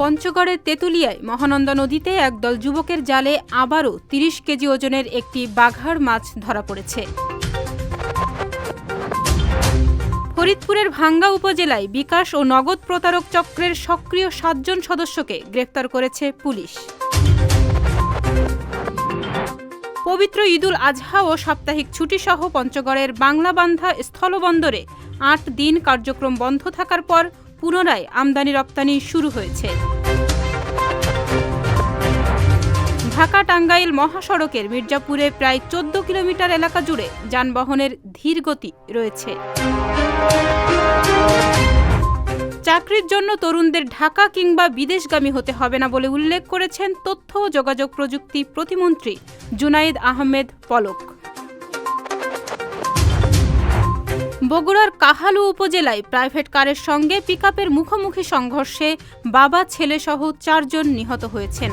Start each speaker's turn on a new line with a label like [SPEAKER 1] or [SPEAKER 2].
[SPEAKER 1] পঞ্চগড়ের তেঁতুলিয়ায় মহানন্দা নদীতে একদল যুবকের জালে আবারও তিরিশ কেজি ওজনের একটি বাঘার মাছ ধরা পড়েছে। ফরিদপুরের ভাঙ্গা উপজেলায় বিকাশ ও নগদ প্রতারক চক্রের সক্রিয় সাতজন সদস্যকে গ্রেফতার করেছে পুলিশ। পবিত্র ঈদুল আজহা ও সাপ্তাহিক ছুটিসহ পঞ্চগড়ের বাংলাবান্ধা স্থলবন্দরে আট দিন কার্যক্রম বন্ধ থাকার পর পুনরায় আমদানি রপ্তানি শুরু হয়েছে। ঢাকা টাঙ্গাইল মহাসড়কের মির্জাপুরে প্রায় চোদ্দ কিলোমিটার এলাকা জুড়ে যানবাহনের ধীর গতি রয়েছে। চাকরির জন্য তরুণদের ঢাকা কিংবা বিদেশগামী হতে হবে না বলে উল্লেখ করেছেন তথ্য ও যোগাযোগ প্রযুক্তি প্রতিমন্ত্রী জুনাইদ আহমেদ পলক। বগুড়ার কাহালু উপজেলায় প্রাইভেট কারের সঙ্গে পিকআপের মুখোমুখি সংঘর্ষে বাবা ছেলেসহ চারজন নিহত হয়েছেন।